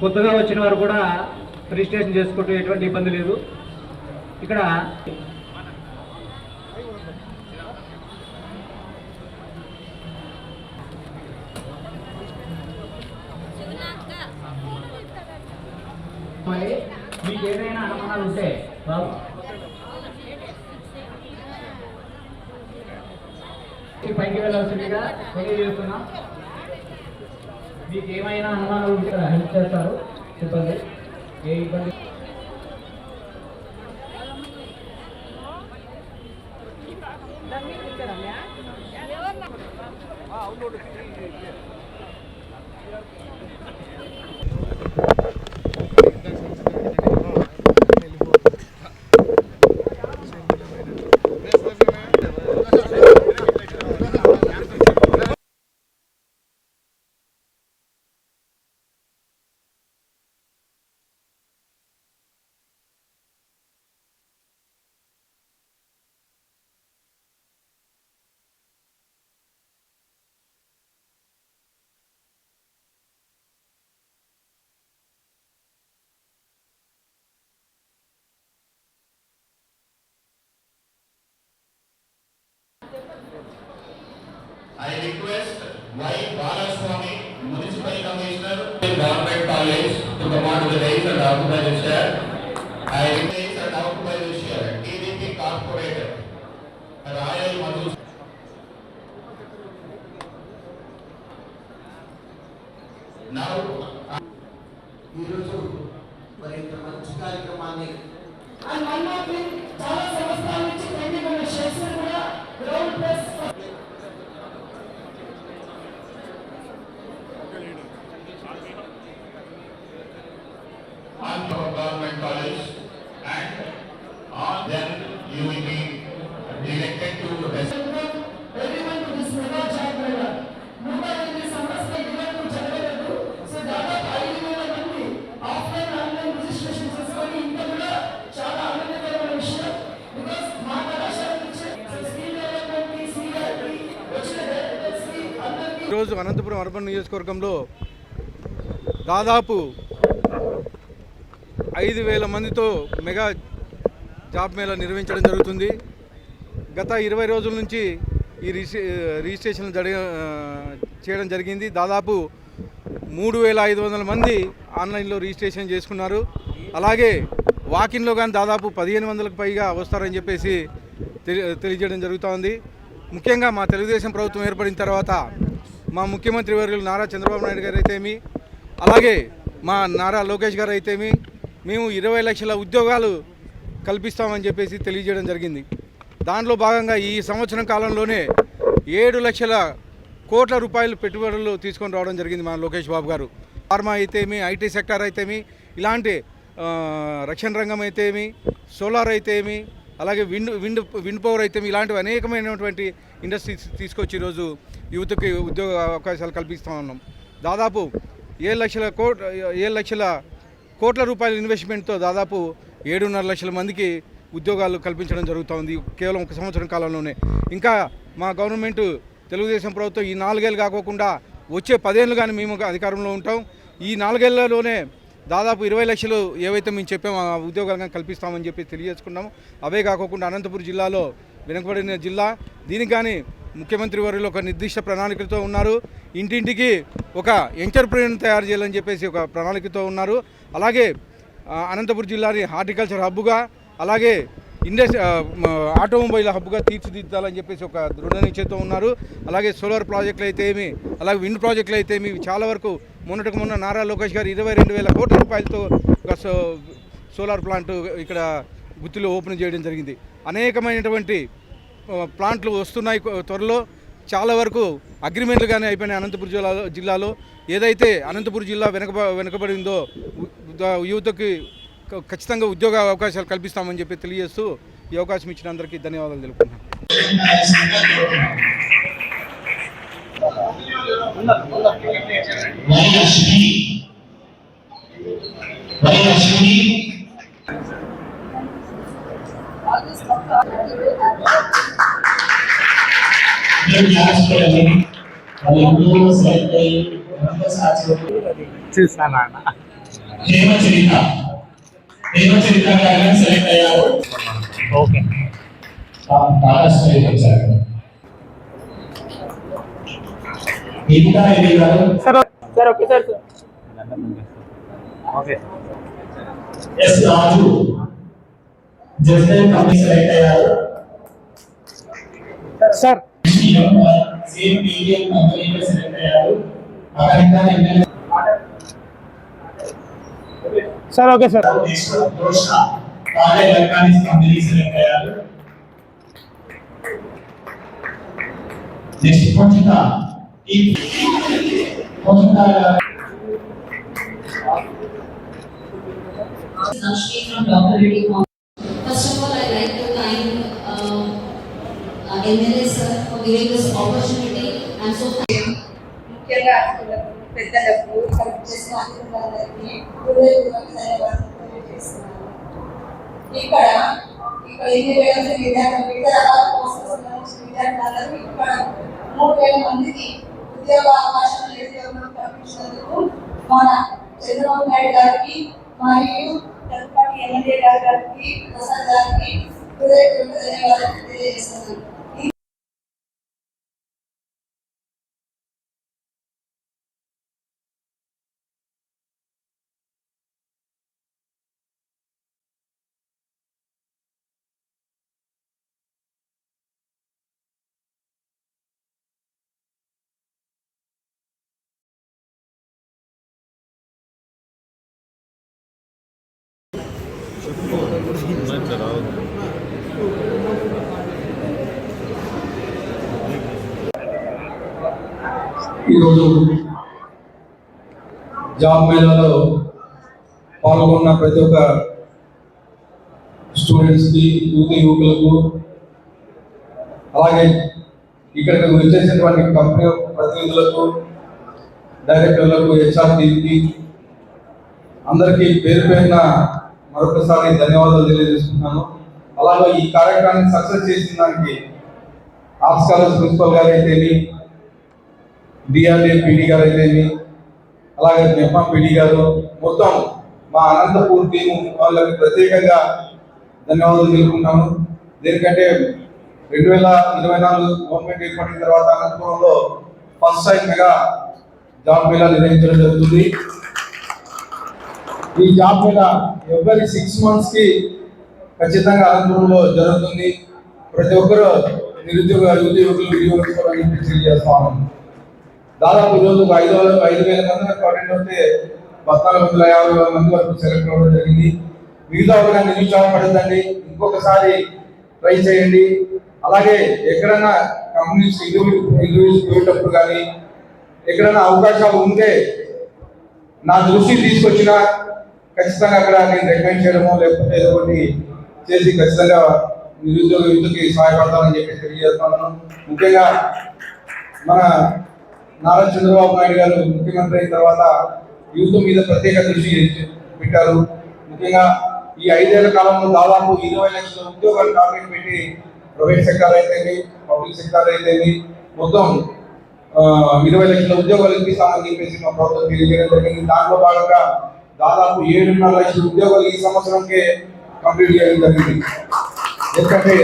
కొత్తగా వచ్చిన వారు కూడా రిజిస్ట్రేషన్ చేసుకుంటూ ఎటువంటి ఇబ్బంది లేదు. ఇక్కడ మరి మీకు ఏదైనా అనుమానాలు ఉంటే బాబు పైకి వెళ్ళాల్సిందిగా తెలియజేస్తున్నాం. మీకు ఏమైనా అనుమానాలు ఉంటే హెల్ప్ చేస్తారు. చెప్పండి. ఏ ఇబ్బంది? రాయల్ మధు అనంతపురం అర్బన్ నియోజకవర్గంలో దాదాపు ఐదు వేల మందితో మెగా జాబ్ మేళా నిర్వహించడం జరుగుతుంది. గత ఇరవై రోజుల నుంచి ఈ రిజిస్ట్రేషన్ జరిగ చేయడం జరిగింది. దాదాపు మూడు వేల ఐదు వందల మంది ఆన్లైన్లో రిజిస్ట్రేషన్ చేసుకున్నారు. అలాగే వాకిన్లో కానీ దాదాపు పదిహేను వందలకు పైగా వస్తారని చెప్పేసి తెలి తెలియజేయడం జరుగుతోంది. ముఖ్యంగా మా తెలుగుదేశం ప్రభుత్వం ఏర్పడిన తర్వాత మా ముఖ్యమంత్రి వర్యులు నారా చంద్రబాబు నాయుడు గారు అయితేమి అలాగే మా నారా లోకేష్ గారు అయితేమి మేము ఇరవై లక్షల ఉద్యోగాలు కల్పిస్తామని చెప్పేసి తెలియజేయడం జరిగింది. దాంట్లో భాగంగా ఈ సంవత్సరం కాలంలోనే ఏడు లక్షల కోట్ల రూపాయలు పెట్టుబడులు తీసుకొని రావడం జరిగింది మా లోకేష్ బాబు గారు. ఫార్మా అయితేమి ఐటీ సెక్టార్ అయితేమి ఇలాంటి రక్షణ రంగం అయితేమి సోలార్ అయితేమి అలాగే విండ్ విండ్ విండ్ పవర్ అయితే ఇలాంటివి అనేకమైనటువంటి ఇండస్ట్రీస్ తీసుకొచ్చి ఈరోజు యువతకి ఉద్యోగ అవకాశాలు కల్పిస్తూ ఉన్నాం. దాదాపు ఏడు లక్షల కోట్ ఏడు లక్షల కోట్ల రూపాయల ఇన్వెస్ట్మెంట్తో దాదాపు ఏడున్నర లక్షల మందికి ఉద్యోగాలు కల్పించడం జరుగుతోంది కేవలం ఒక సంవత్సరం కాలంలోనే. ఇంకా మా గవర్నమెంట్ తెలుగుదేశం ప్రభుత్వం ఈ నాలుగేళ్ళు కాకోకుండా వచ్చే పదేళ్ళు కానీ మేము అధికారంలో ఉంటాం. ఈ నాలుగేళ్ళలోనే దాదాపు ఇరవై లక్షలు ఏవైతే మేము చెప్పామో ఆ ఉద్యోగాలు కల్పిస్తామని చెప్పి తెలియజేసుకున్నాము. అవే కాకుండా అనంతపురం జిల్లాలో వెనుకబడిన జిల్లా. దీనికి కానీ ముఖ్యమంత్రి వారిలో ఒక నిర్దిష్ట ప్రణాళికతో ఉన్నారు. ఇంటింటికి ఒక ఎంటర్ప్రీనర్ తయారు చేయాలని చెప్పేసి ఒక ప్రణాళికతో ఉన్నారు. అలాగే అనంతపురం జిల్లాని హార్టికల్చర్ హబ్గా అలాగే ఇండస్ ఆటోమొబైల్ హబ్గా తీర్చిదిద్దాలని చెప్పేసి ఒక దృఢ నిశ్చయంతో ఉన్నారు. అలాగే సోలార్ ప్రాజెక్టులు అయితే ఏమి అలాగే విండ్ ప్రాజెక్టులు అయితే ఏమి చాలా వరకు మొన్నటికి మొన్న నారా లోకేష్ గారు ఇరవై రెండు వేల కోట్ల రూపాయలతో ఒక సో సోలార్ ప్లాంట్ ఇక్కడ గుత్తిలో ఓపెన్ చేయడం జరిగింది. అనేకమైనటువంటి ప్లాంట్లు వస్తున్నాయి త్వరలో. చాలా వరకు అగ్రిమెంట్లు కానీ అయిపోయినాయి అనంతపురం జిల్లాలో జిల్లాలో. ఏదైతే అనంతపురం జిల్లా వెనక వెనుకబడిందో యువతకి ఖచ్చితంగా ఉద్యోగ అవకాశాలు కల్పిస్తామని చెప్పి తెలియజేస్తూ ఈ అవకాశం ఇచ్చిన అందరికీ ధన్యవాదాలు తెలుపుతున్నాను వైలక్ష్మి వైలక్ష్మి నేను క్లాస్ పెట్టాలి అది ఎన్నో సైకిల్ ఎంత సాధ్యం చూస్తాను హేమచరిత హేమచరిత గారు సెలెక్ట్ అయ్యారు ఓకే బాలస్వామి వచ్చారు ఇంకా ఇది గారు sir sir okay sir okay S Raju just company select అయ్యారు సార్ సేమ్ మీడియం కంపెనీలో సెలెక్ట్ అయ్యారు అక్కడ ఇంకా సార్ ఓకే సార్ నెక్స్ట్ దోష టాటా ఎలక్ట్రానిక్స్ కంపెనీ సెలెక్ట్ అయ్యారు నెక్స్ట్ కొంచిత ఈ కొంచిత Sakshi from Dr. Reddy Farm. First of all, I'd like to thank uh, uh, MLA sir for giving this opportunity. I'm so thankful. పెద్దలకు చేసిన అతిథులందరికీ హృదయపూర్వక ఇక్కడ ఇక్కడ ఎన్ని వేల విధానం వివిధ రకాల ఇక్కడ మూడు వేల మందికి ఉద్యోగ అవకాశాలు నిరుద్యోగం కల్పించినందుకు మన చంద్రబాబు నాయుడు గారికి మరియు తెలుగుపాటి ఎమ్మెల్యే గారికి ప్రసాద్ గారికి హృదయపూర్వక ధన్యవాదాలు తెలియజేస్తున్నాను. ఈరోజు జాబ్ మేళాలో పాల్గొన్న ప్రతి ఒక్క స్టూడెంట్స్కి యువత యువకులకు అలాగే ఇక్కడికి వచ్చేసినటువంటి కంపెనీ ప్రతినిధులకు డైరెక్టర్లకు హెచ్ఆర్ అందరికీ పేరు పేరున మరొకసారి ధన్యవాదాలు తెలియజేస్తున్నాను. అలాగే ఈ కార్యక్రమాన్ని సక్సెస్ చేసిన దానికి ఆర్ట్స్ కాలేజ్ ప్రిన్సిపల్ గారు అయితేమి డిఆర్డీ పీడీ గారు అయితేమి అలాగే మెప్పా పీడీ గారు మొత్తం మా అనంతపూర్ టీం వాళ్ళకి ప్రత్యేకంగా ధన్యవాదాలు తెలుపుకుంటాము దేనికంటే రెండు వేల ఇరవై నాలుగు గవర్నమెంట్ ఏర్పడిన తర్వాత అనంతపురంలో first time mega job mela నిర్వహించడం జరుగుతుంది. ఈ జాబ్ మేళా ఎవరి సిక్స్ మంత్స్కి ఖచ్చితంగా అనంతపురంలో జరుగుతుంది. ప్రతి ఒక్కరు నిరుద్యోగ యువత యువకులు వినియోగించుకోవాలని తెలియజేస్తాము దాదాపు ఈరోజు ఐదు వేల ఐదు వేల మంది కరెంట్ వస్తే పద్నాలుగు వందల యాభై వేల మంది వరకు సెలెక్ట్ అవ్వడం జరిగింది. మిగతా ఒక నిరుత్సాహపడద్దండి ఇంకొకసారి ట్రై చేయండి. అలాగే ఎక్కడైనా కంపెనీస్ ఇంటర్వ్యూ ఇంటర్వ్యూస్ పోయేటప్పుడు కానీ ఎక్కడైనా అవకాశాలు ఉంటే నా దృష్టి తీసుకొచ్చిన ఖచ్చితంగా అక్కడ నేను రికమెండ్ చేయడమో లేకపోతే ఏదో ఒకటి చేసి ఖచ్చితంగా నిరుద్యోగ యువతకి సహాయపడతారని చెప్పి తెలియజేస్తున్నాను ముఖ్యంగా మన నారా చంద్రబాబు నాయుడు గారు ముఖ్యమంత్రి అయిన తర్వాత యూత్ మీద ప్రత్యేక దృష్టి పెట్టారు. ముఖ్యంగా ఈ ఐదేళ్ళ కాలంలో దాదాపు ఇరవై లక్షల ఉద్యోగాలు టార్గెట్ పెట్టి ప్రైవేట్ సెక్టార్ అయితేమి పబ్లిక్ సెక్టార్ అయితేమి మొత్తం ఇరవై లక్షల ఉద్యోగాలు ఇప్పిస్తామని చెప్పేసి మా ప్రభుత్వం తెలియజేయడం జరిగింది. దాంట్లో భాగంగా దాదాపు ఏడున్నర లక్షల ఉద్యోగాలు ఈ సంవత్సరంకే కంప్లీట్ చేయడం జరిగింది ఎందుకంటే